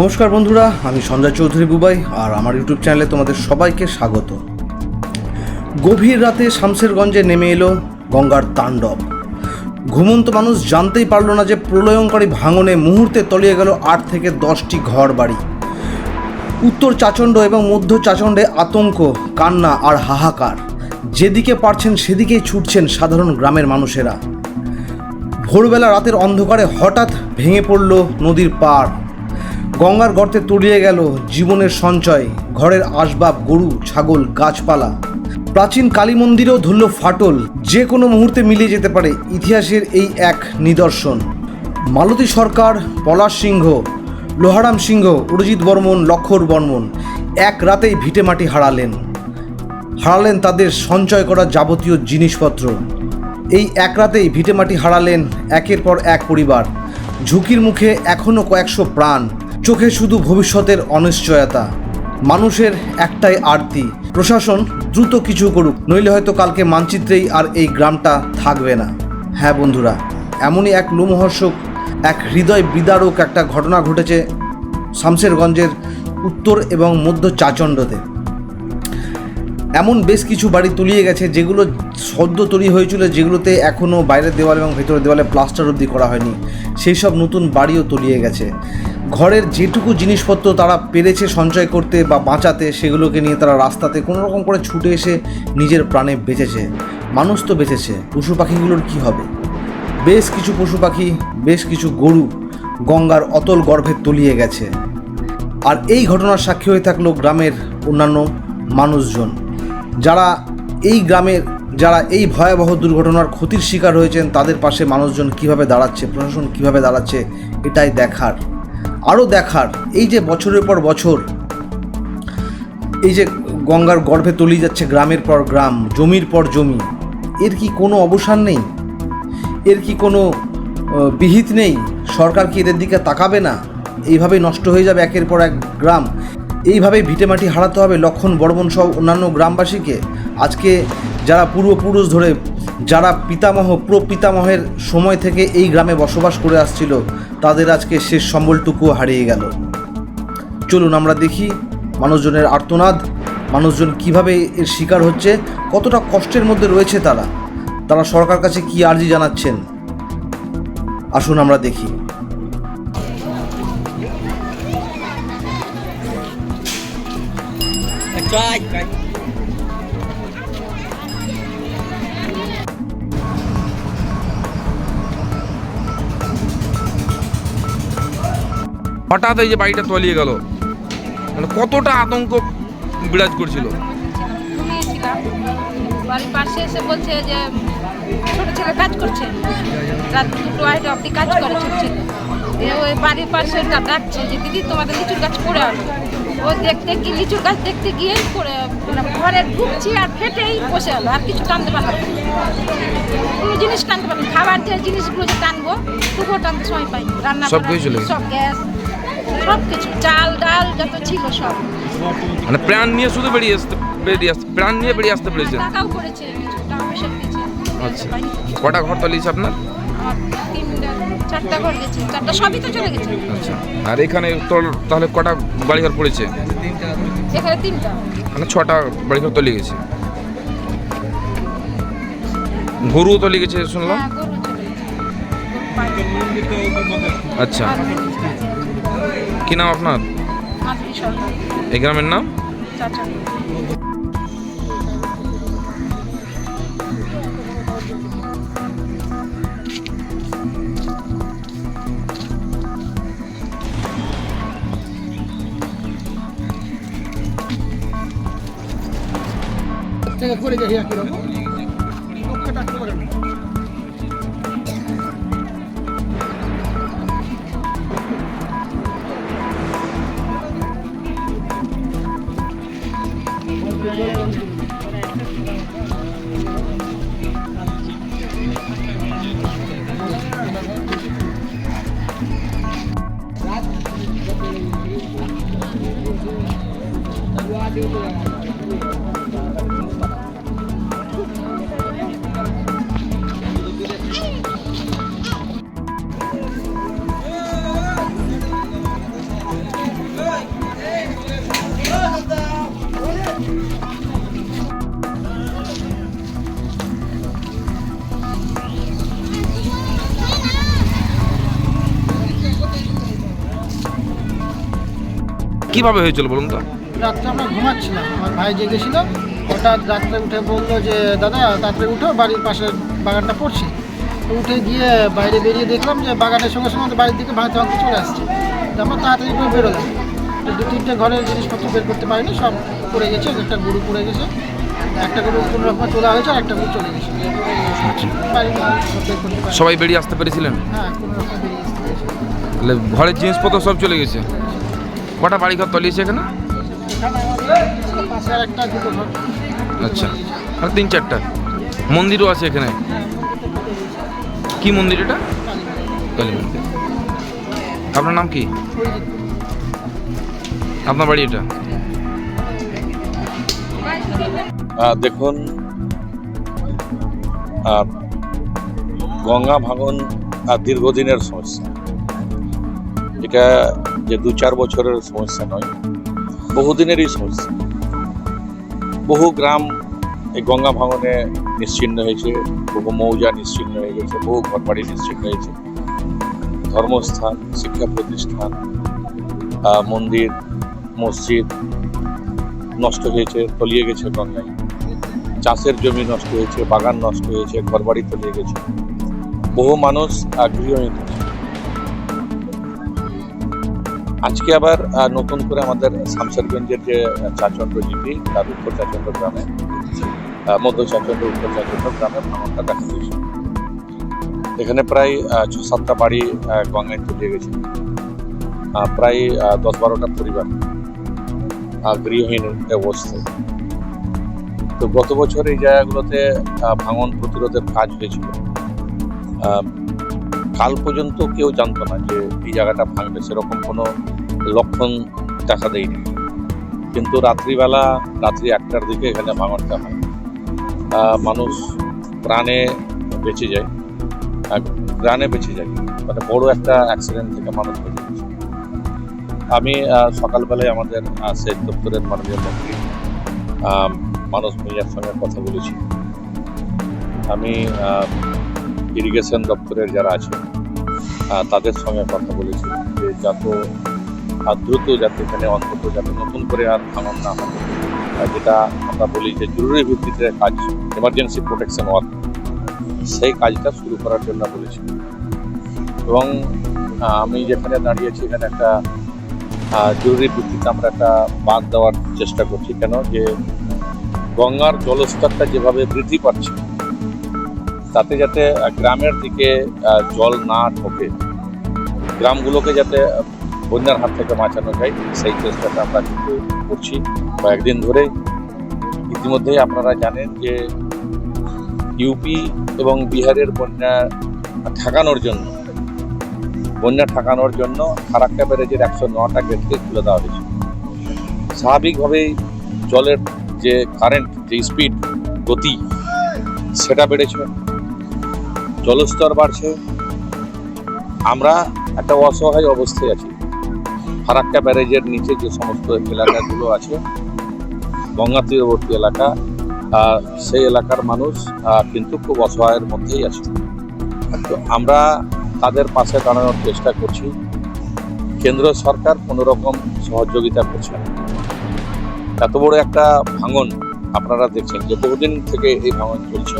নমস্কার বন্ধুরা, আমি সঞ্জয় চৌধুরী বুবাই আর আমার ইউটিউব চ্যানেলে তোমাদের সবাইকে স্বাগত। গভীর রাতে শামসেরগঞ্জে নেমে এলো গঙ্গার তাণ্ডব। ঘুমন্ত মানুষ জানতেই পারল না যে প্রলয়ঙ্করী ভাঙনে মুহূর্তে তলিয়ে গেল আট থেকে দশটি ঘর বাড়ি উত্তর চাচণ্ড এবং মধ্য চাচণ্ডে আতঙ্ক, কান্না আর হাহাকার। যেদিকে পারছেন সেদিকেই ছুটছেন সাধারণ গ্রামের মানুষেরা। ভোরবেলা রাতের অন্ধকারে হঠাৎ ভেঙে পড়ল নদীর পাড়। গঙ্গার গর্তে তলিয়ে গেল জীবনের সঞ্চয়, ঘরের আসবাব, গরু, ছাগল, গাছপালা। প্রাচীন কালী মন্দিরেও ধরল ফাটল, যে কোনো মুহূর্তে মিলিয়ে যেতে পারে ইতিহাসের এই এক নিদর্শন। মালতী সরকার, পলাশ সিংহ, লোহারাম সিংহ, অরিজিৎ বর্মন, লক্ষর বর্মন এক রাতেই ভিটেমাটি হারালেন। হারালেন তাদের সঞ্চয় করা যাবতীয় জিনিসপত্র। এই এক রাতেই ভিটেমাটি হারালেন একের পর এক পরিবার। ঝুঁকির মুখে এখনও কয়েকশো প্রাণ। চোখে শুধু ভবিষ্যতের অনিশ্চয়তা। মানুষের একটাই আরতি। প্রশাসন দ্রুত কিছু করুক, নইলে হয়তো কালকে মানচিত্রেই আর এই গ্রামটা থাকবে না। হ্যাঁ বন্ধুরা, এমনই এক লোমহর্ষক, এক হৃদয় বিদারক একটা ঘটনা ঘটেছে শামসেরগঞ্জের উত্তর এবং মধ্য চাচণ্ডতে। এমন বেশ কিছু বাড়ি তুলিয়ে গেছে, যেগুলো সদ্য তৈরি হয়েছিল, যেগুলোতে এখনও বাইরের দেওয়াল এবং ভেতরের দেওয়ালে প্লাস্টার অবধি করা হয়নি। সেই সব নতুন বাড়িও তলিয়ে গেছে। ঘরের যেটুকু জিনিসপত্র তারা পেরেছে সঞ্চয় করতে বা বাঁচাতে, সেগুলোকে নিয়ে তারা রাস্তাতে কোনো রকম করে ছুটে এসে নিজের প্রাণে বেঁচেছে। মানুষ তো বেঁচেছে। পশু পাখিগুলোর কী হবে? বেশ কিছু পশু পাখি, বেশ কিছু গরু গঙ্গার অতল গর্ভে তলিয়ে গেছে। আর এই ঘটনার সাক্ষী হয়ে থাকল গ্রামের অন্যান্য মানুষজন। যারা এই গ্রামের, যারা এই ভয়াবহ দুর্ঘটনার ক্ষতির শিকার হয়েছেন, তাদের পাশে মানুষজন কীভাবে দাঁড়াচ্ছে, প্রশাসন কীভাবে দাঁড়াচ্ছে, এটাই দেখার আরও দেখার এই যে বছরের পর বছর, এই যে গঙ্গার গর্ভে তলিয়ে যাচ্ছে গ্রামের পর গ্রাম, জমির পর জমি, এর কি কোনো অবসান নেই? এর কি কোনো বিহিত নেই? সরকার কি এদের দিকে তাকাবে না? এইভাবেই নষ্ট হয়ে যাবে একের পর এক গ্রাম। এইভাবেই ভিটেমাটি হারাতে হবে লক্ষণ বর্মন সহ অন্যান্য গ্রামবাসীকে। আজকে যারা পূর্বপুরুষ ধরে, যারা পিতামহ, প্রপিতামহের সময় থেকে এই গ্রামে বসবাস করে আসছিল তাদের আজকে শেষ সম্বলটুকুও হারিয়ে গেল। চলুন আমরা দেখি মানুষজনের আর্তনাদ, মানুষজন কীভাবে এর শিকার হচ্ছে, কতটা কষ্টের মধ্যে রয়েছে তারা তারা সরকার কাছে কি আর্জি জানাচ্ছেন? আসুন আমরা দেখি। হঠাৎ এই যে বাড়িটা তলিয়ে গেল। মানে কতটা আতঙ্ক বিরাজ করছিল। বাড়ির পাশে এসে বলছে যে ছোট ছেলে কাজ করছে। রাত দুটো আড়াইটা অব্দি কাজ করে ছোট ছেলে ওই বাড়ির পাশে ওটা ডাকছে যে দিদি তোমাদের লিচুর গাছ পড়ে আসবে ও দেখতে কি লিচুর গাছ দেখতে গিয়ে পড়ে মানে ঘরে ঢুকছি আর ফেটেই বসে গেলো আর কিছু টানতে পারলাম না। কোনো জিনিস টানতে পারলাম। খাবার যে জিনিসগুলো যে টানবো তবুও টানতে সময় পাই রান্না? সব গ্যাস। সব কিছু চাল ডাল যত ছিল সব। মানে প্রাণ নিয়ে শুধু বেরিয়ে আসতে বেরিয়ে আসতে প্রাণ নিয়ে বেরিয়ে আসতে পেরেছেন? টাকাও করেছে কিছু টাকা পয়সা দিয়েছে আচ্ছা। কটা ঘর তলিয়েছে আপনার? চারটা ঘর গেছে চারটা সবই তো চলে গেছে। আচ্ছা। আর এখানে তোর তাহলে কটা বাড়িঘর পড়েছে? এখানে তিনটা। মানে ছটা বাড়িঘর তলিয়ে গেছে গরুও তলিয়ে গেছে শুনলাম। হ্যাঁ গরু গরু আচ্ছা। কি নাম আপনার? এই গ্রামের নাম? করে দেখি একই রকম। কীভাবে হয়েছিল বলুন তো? রাত্রে আমরা ঘুমাচ্ছিলাম। আমার ভাই জেগেছিল হঠাৎ রাত্রে উঠে বলল যে দাদা তাড়াতাড়ি উঠো বাড়ির পাশে বাগানটা পড়ছে। উঠে গিয়ে বাইরে বেরিয়ে দেখলাম যে বাগানের সঙ্গে সঙ্গে আমাদের বাড়ির দিকে ভাঙতে ভাঙতে চলে আসছে। আমরা তাড়াতাড়ি করে বেরোলাম। দু তিনটে ঘরের জিনিসপত্র বের করতে পারিনি সব পড়ে গেছে একটা গরু পড়ে গেছে একটা গরু কোনো রকম তোলা হয়েছে আর একটা গরু চলে গেছে। পারে সবাই বেরিয়ে আসতে পেরেছিলেন? হ্যাঁ কোনো রকম বেরিয়ে আসতে পেরেছে। ঘরের জিনিসপত্র সব চলে গেছে। কটা বাড়ি ঘর তলিয়েছে এখানে? আর আচ্ছা আর তিন চারটা। মন্দিরও আছে এখানে। কি মন্দির এটা? কালী মন্দির। আপনার নাম কি? আপনার বাড়ি এটা? দেখুন আহ, গঙ্গা ভাঙন আর দীর্ঘদিনের সমস্যা। এটা যে দু চার বছরের সমস্যা নয়। বহুদিনেরই সমস্যা বহু গ্রাম এই গঙ্গা ভাঙনে নিশ্চিন্ন হয়েছে, বহু মৌজা নিশ্চিন্ন হয়ে গেছে, বহু ঘরবাড়ি নিশ্চিন্ন হয়েছে। ধর্মস্থান, শিক্ষা প্রতিষ্ঠান মন্দির, মসজিদ নষ্ট হয়েছে, তলিয়ে গেছে গঙ্গায়। চাষের জমি নষ্ট হয়েছে, বাগান নষ্ট হয়েছে, ঘরবাড়ি তলিয়ে গেছে। বহু মানুষ গৃহহীন হয়েছে। আজকে আবার নতুন করে আমাদের শামশেরগঞ্জের যে চাচন্দ্র জিপি, তার উত্তর চাচন্দ্র গ্রামে মধ্য চাচন্দ্র, উত্তর চাচন্দ্র গ্রামে ভাঙনটা দেখা দিয়েছে। এখানে প্রায় ছ সাতটা বাড়ি গঙ্গায় তলিয়ে গেছে। প্রায় দশ বারোটা পরিবার গৃহহীন অবস্থায়। তো গত বছর এই জায়গাগুলোতে ভাঙন প্রতিরোধের কাজ হয়েছিল। কাল পর্যন্ত কেউ জানতো না যে এই জায়গাটা ভাঙবে সেরকম কোনো লক্ষণ দেখা দেয়নি। কিন্তু রাত্রিবেলা, রাত্রি একটার দিকে এখানে ভাঙনটা হয়। মানুষ প্রাণে বেঁচে যায়। প্রাণে বেঁচে যায়। মানে বড় একটা অ্যাক্সিডেন্ট থেকে মানুষ বেঁচে গেছে। আমি সকালবেলায় আমাদের সেচ দপ্তরের মাননীয় মন্ত্রী মানস ভূঁইয়ার সঙ্গে কথা বলেছি। আমি ইরিগেশন দপ্তরের যারা আছে তাদের সঙ্গে কথা বলেছি যে যত দ্রুত যাতে এখানে অন্তত যাতে নতুন করে আর ভাঙন না হয়। যেটা আমরা বলি যে জরুরি ভিত্তিতে কাজ এমার্জেন্সি প্রোটেকশন ওয়ার্ক সেই কাজটা শুরু করার জন্য বলেছি। এবং আমি যেখানে দাঁড়িয়েছি এখানে একটা জরুরি ভিত্তিতে আমরা একটা বাঁধ দেওয়ার চেষ্টা করছি। কেন? যে গঙ্গার জলস্তরটা যেভাবে বৃদ্ধি পাচ্ছে তাতে যাতে গ্রামের দিকে জল না ঢোকে গ্রামগুলোকে যাতে বন্যার হাত থেকে বাঁচানো যায়, সেই চেষ্টাটা আমরা কিন্তু করছি কয়েকদিন ধরে। ইতিমধ্যেই আপনারা জানেন যে ইউপি এবং বিহারের বন্যা ঠেকানোর জন্য, বন্যা ঠেকানোর জন্য ফারাক্কা ব্যারেজের একশো নটা গেটকে খুলে দেওয়া হয়েছে। স্বাভাবিকভাবেই জলের যে কারেন্ট যে স্পিড গতি, সেটা বেড়েছে। জলস্তর বাড়ছে। আমরা একটা অসহায় অবস্থায় আছি। ফারাক্কা ব্যারেজের নিচে যে সমস্ত এলাকাগুলো আছে, গঙ্গা তীরবর্তী এলাকা সেই এলাকার মানুষ কিন্তু খুব অসহায়ের মধ্যেই আছে। তো আমরা তাদের পাশে দাঁড়ানোর চেষ্টা করছি। কেন্দ্র সরকার কোনো রকম সহযোগিতা করছে না। এত বড় একটা ভাঙন আপনারা দেখছেন যে বহুদিন থেকে এই ভাঙন চলছে।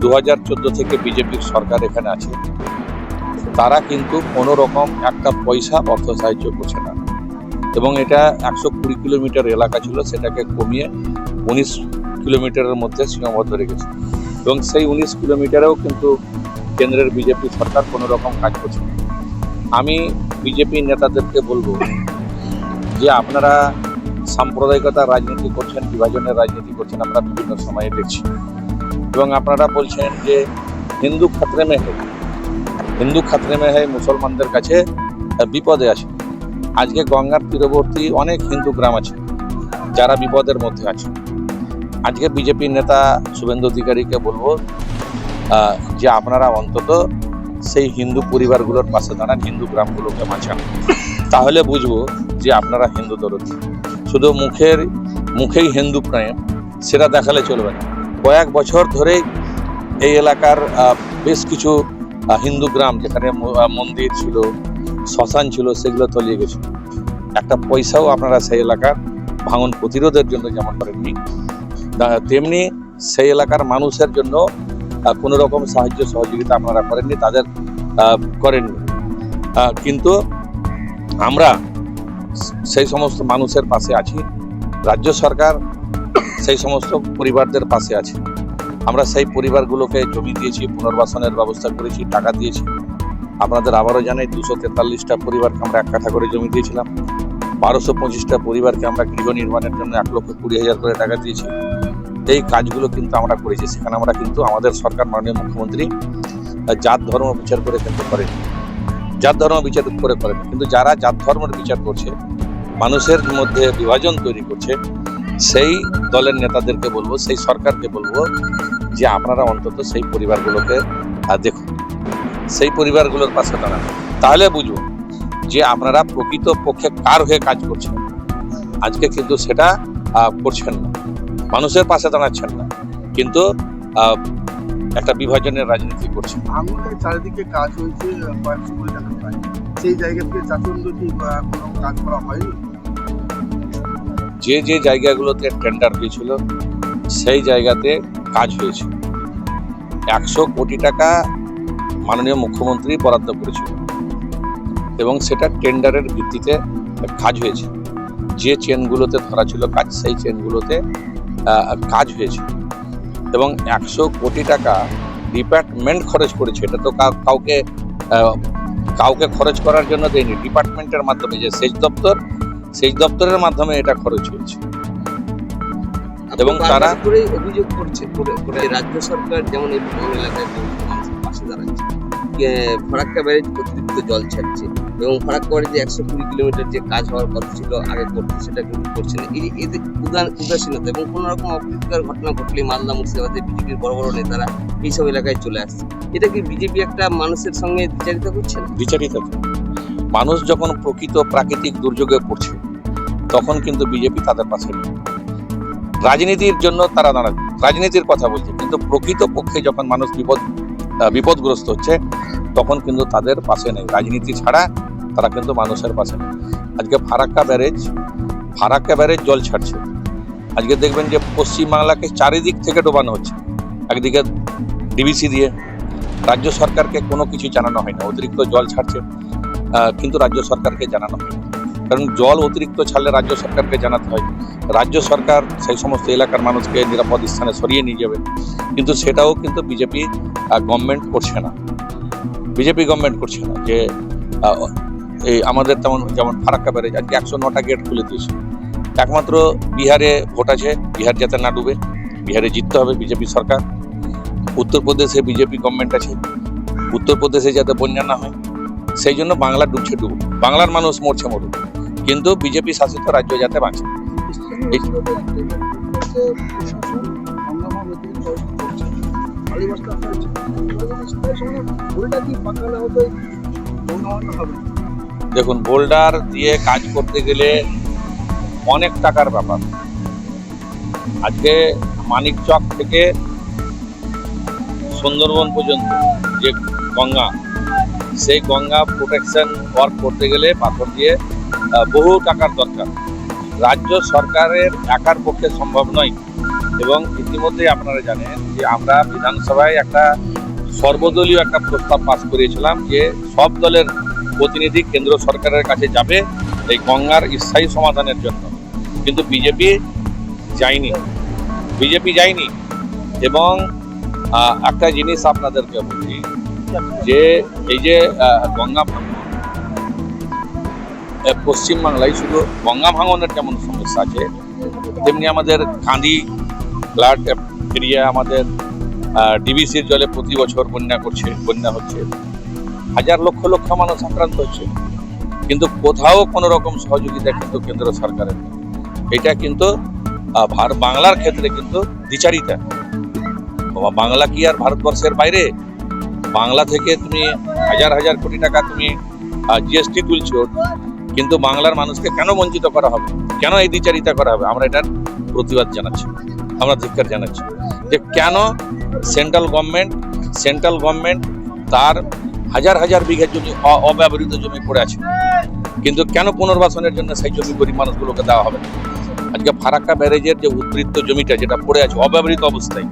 দু হাজার চোদ্দ থেকে বিজেপির সরকার এখানে আছে, তারা কিন্তু কোনো রকম একটা পয়সা অর্থ সাহায্য করছে না। এবং এটা একশো কুড়ি কিলোমিটার এলাকা ছিল, সেটাকে কমিয়ে উনিশ কিলোমিটারের মধ্যে সীমাবদ্ধ রেখেছে। এবং সেই উনিশ কিলোমিটারেও কিন্তু কেন্দ্রের বিজেপি সরকার কোনো রকম কাজ করছে না। আমি বিজেপি নেতাদেরকে বলব যে আপনারা সাম্প্রদায়িকতার রাজনীতি করছেন, বিভাজনের রাজনীতি করছেন আমরা বিভিন্ন সময়ে দেখছি এবং আপনারা বলছেন যে হিন্দু খাতরে মে হে হিন্দু খাতরে মে হে মুসলমানদের কাছে বিপদে আছে আজকে গঙ্গার তীরবর্তী অনেক হিন্দু গ্রাম আছে, যারা বিপদের মধ্যে আছে। আজকে বিজেপির নেতা শুভেন্দু অধিকারীকে বলব যে আপনারা অন্তত সেই হিন্দু পরিবারগুলোর পাশে দাঁড়ান, হিন্দু গ্রামগুলোকে বাঁচান। তাহলে বুঝব যে আপনারা হিন্দু দরদি। শুধু মুখের, মুখেই হিন্দু প্রেম, সেটা দেখালে চলবে না। কয়েক বছর ধরে এই এলাকার বেশ কিছু হিন্দু গ্রাম যেখানে মন্দির ছিল, শ্মশান ছিল, সেগুলো তলিয়ে গেছে একটা পয়সাও আপনারা সেই এলাকার ভাঙন প্রতিরোধের জন্য যেমন করেননি তেমনি সেই এলাকার মানুষের জন্য কোনো রকম সাহায্য সহযোগিতা আপনারা করেননি, তাদের করেননি। কিন্তু আমরা সেই সমস্ত মানুষের পাশে আছি। রাজ্য সরকার সেই সমস্ত পরিবারদের পাশে আছে। আমরা সেই পরিবারগুলোকে জমি দিয়েছি, পুনর্বাসনের ব্যবস্থা করেছি, টাকা দিয়েছি। আপনাদের আবারও জানাই, দুশো তেতাল্লিশটা পরিবারকে আমরা এক কাঠা করে জমি দিয়েছিলাম। বারোশো পঁচিশটা পরিবারকে আমরা গৃহ নির্মাণের জন্য এক লক্ষ কুড়ি হাজার করে টাকা দিয়েছি। এই কাজগুলো কিন্তু আমরা করেছি। সেখানে আমরা কিন্তু আমাদের সরকার মাননীয় মুখ্যমন্ত্রী জাত, ধর্ম বিচার করে কিন্তু করেন। জাত, ধর্ম বিচার করে করেন। কিন্তু যারা জাত, ধর্মের বিচার করছে, মানুষের মধ্যে বিভাজন তৈরি করছে সেই দলের নেতাদেরকে বলব, সেই সরকারকে বলব যে আপনারা অন্তত সেই পরিবারগুলোকে দেখুন, সেই পরিবারগুলোর পাশে দাঁড়ান। তাহলে বুঝব যে আপনারা প্রকৃত পক্ষে কার হয়ে কাজ করছেন। আজকে কিন্তু সেটা করছেন না। মানুষের পাশে দাঁড়াচ্ছেন না। কিন্তু একটা বিভাজনের রাজনীতি করছেন। চারিদিকে কাজ হয়েছে সেই জায়গা থেকে কি কাজ করা হয়নি? যে যে জায়গাগুলোতে টেন্ডার হয়েছিল সেই জায়গাতে কাজ হয়েছে। একশো কোটি টাকা মাননীয় মুখ্যমন্ত্রী বরাদ্দ করেছিল। এবং সেটা টেন্ডারের ভিত্তিতে কাজ হয়েছে। যে চেনগুলোতে ধরা ছিল কাজ, সেই চেনগুলোতে কাজ হয়েছে। এবং একশো কোটি টাকা ডিপার্টমেন্ট খরচ করেছে। এটা তো কাউ- কাউকে কাউকে খরচ করার জন্য দেয়নি। ডিপার্টমেন্টের মাধ্যমে যে সেচ দপ্তর সেচ দপ্তরের মাধ্যমে এটা খরচ হয়েছে। এবং তারা- অভিযোগ করছে করে করে রাজ্য সরকার যেমন এই ভবন এলাকায় পাশে দাঁড়াচ্ছে ফরাক্কা ব্যারেজ অতিরিক্ত জল ছাড়ছে এবং ফরাক্কা ব্যারেজে একশো কুড়ি কিলোমিটার যে কাজ হওয়ার কথা ছিল আগে করতে সেটা কিন্তু করছে না। এই এদের উদাসীনতা এবং কোনো রকম অপ্রীতিকর ঘটনা ঘটলে মালদা মুর্শিদাবাদে বিজেপির বড় বড় নেতারা এইসব এলাকায় চলে আসছে। এটা কি বিজেপি একটা মানুষের সঙ্গে বিচারিত করছে? না বিচারিত। মানুষ যখন প্রকৃত প্রাকৃতিক দুর্যোগে পড়ছে, তখন কিন্তু বিজেপি তাদের পাশে নেই। রাজনীতির জন্য তারা দাঁড়াবে রাজনীতির কথা বলছে, কিন্তু প্রকৃত পক্ষে যখন মানুষ বিপদ বিপদগ্রস্ত হচ্ছে, তখন কিন্তু তাদের পাশে নেই। রাজনীতি ছাড়া তারা কিন্তু মানুষের পাশে নেই। আজকে ফারাক্কা ব্যারেজ ফারাক্কা ব্যারেজ জল ছাড়ছে। আজকে দেখবেন যে পশ্চিমবাংলাকে চারিদিক থেকে ডোবানো হচ্ছে। একদিকে ডিবিসি দিয়ে, রাজ্য সরকারকে কোনো কিছু জানানো হয় না অতিরিক্ত জল ছাড়ছে। কিন্তু রাজ্য সরকারকে জানানো হয়। কারণ জল অতিরিক্ত ছাড়লে রাজ্য সরকারকে জানাতে হয়। রাজ্য সরকার সেই সমস্ত এলাকার মানুষকে নিরাপদ স্থানে সরিয়ে নিয়ে যাবে। কিন্তু সেটাও কিন্তু বিজেপি গভর্নমেন্ট করছে না। বিজেপি গভর্নমেন্ট করছে না যে এই আমাদের তেমন যেমন ফারাক্কা ব্যারেজ, আজকে একশো নটা গেট খুলে দিয়েছে। একমাত্র বিহারে ভোট আছে, বিহার যাতে না ডুবে, বিহারে জিততে হবে বিজেপি সরকার। উত্তরপ্রদেশে বিজেপি গভর্নমেন্ট আছে, উত্তরপ্রদেশে যাতে বন্যা না হয়। সেই জন্য বাংলা ডুবছে ডুব বাংলার মানুষ মরছে মরুক। কিন্তু বিজেপি শাসিত রাজ্য যাতে বাঁচে। দেখুন, বোল্ডার দিয়ে কাজ করতে গেলে অনেক টাকার ব্যাপার। আজকে মানিকচক থেকে সুন্দরবন পর্যন্ত যে গঙ্গা সেই গঙ্গা প্রোটেকশন ওয়ার্ক করতে গেলে পাথর দিয়ে বহু টাকার দরকার। রাজ্য সরকারের একার পক্ষে সম্ভব নয়। এবং ইতিমধ্যেই আপনারা জানেন যে আমরা বিধানসভায় একটা সর্বদলীয় একটা প্রস্তাব পাশ করিয়েছিলাম যে সব দলের প্রতিনিধি কেন্দ্র সরকারের কাছে যাবে এই গঙ্গার স্থায়ী সমাধানের জন্য। কিন্তু বিজেপি যায়নি। বিজেপি যায়নি। এবং একটা জিনিস আপনাদেরকে বলি যে এই যে গঙ্গা ভাঙন পশ্চিমবাংলায় শুধু গঙ্গা ভাঙনের যেমন সমস্যা আছে? তেমনি আমাদের কাঁদি ফ্লাড এরিয়া, আমাদের ডিবিসির জলে প্রতি বছর বন্যা করছে, বন্যা হচ্ছে। হাজার লক্ষ লক্ষ মানুষ আক্রান্ত হচ্ছে। কিন্তু কোথাও কোনো রকম সহযোগিতা কিন্তু কেন্দ্র সরকারের এটা কিন্তু বাংলার ক্ষেত্রে কিন্তু দ্বিচারিতা। বাংলা কি আর ভারতবর্ষের বাইরে? বাংলা থেকে তুমি হাজার হাজার কোটি টাকা তুমি জিএসটি তুলছো, কিন্তু বাংলার মানুষকে কেন বঞ্চিত করা হবে কেন এই দ্বিচারিতা করা হবে আমরা এটার প্রতিবাদ জানাচ্ছি, আমরা ধিক্কার জানাচ্ছি যে কেন সেন্ট্রাল গভর্নমেন্ট সেন্ট্রাল গভর্নমেন্ট তার হাজার হাজার বিঘা জমি অব্যবহৃত জমি পড়ে আছে, কিন্তু কেন পুনর্বাসনের জন্য সেই জমি গরিব মানুষগুলোকে দেওয়া হবে? আজকে ফারাক্কা ব্যারেজের যে উদ্বৃত্ত জমিটা যেটা পড়ে আছে, অব্যবহৃত অবস্থায়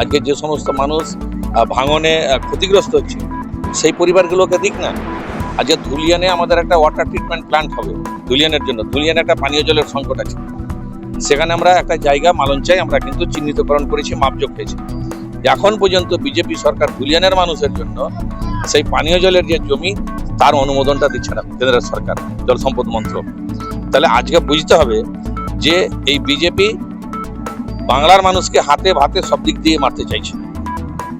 আজকে যে সমস্ত মানুষ ভাঙনে ক্ষতিগ্রস্ত হচ্ছে সেই পরিবারগুলোকে দিক না। আজকে ধুলিয়ানে আমাদের একটা ওয়াটার ট্রিটমেন্ট প্ল্যান্ট হবে, ধুলিয়ানের জন্য। ধুলিয়ানে একটা পানীয় জলের সংকট আছে। সেখানে আমরা একটা জায়গা মালঞ্চাই আমরা কিন্তু চিহ্নিতকরণ করেছি মাপজোক হয়েছে এখন পর্যন্ত বিজেপি সরকার ধুলিয়ানের মানুষের জন্য সেই পানীয় জলের যে জমি, তার অনুমোদনটা দিচ্ছে না কেন্দ্র সরকার, জল সম্পদ মন্ত্রক। তাহলে আজকে বুঝতে হবে যে এই বিজেপি বাংলার মানুষকে হাতে ভাতে সব দিক দিয়ে মারতে চাইছে।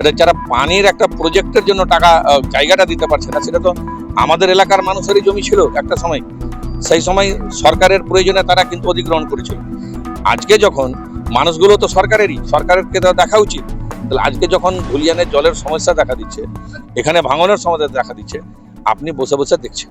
এটা যারা পানির একটা প্রজেক্টের জন্য টাকা জায়গাটা দিতে পারছে না, সেটা তো আমাদের এলাকার মানুষেরই জমি ছিল একটা সময়। সেই সময় সরকারের প্রয়োজনে তারা কিন্তু অধিগ্রহণ করেছিল। আজকে যখন মানুষগুলো তো সরকারেরই, সরকারকে দেখা উচিত। তাহলে আজকে যখন ধুলিয়ানের জলের সমস্যা দেখা দিচ্ছে, এখানে ভাঙনের সমস্যা দেখা দিচ্ছে, আপনি বসে বসে দেখছেন।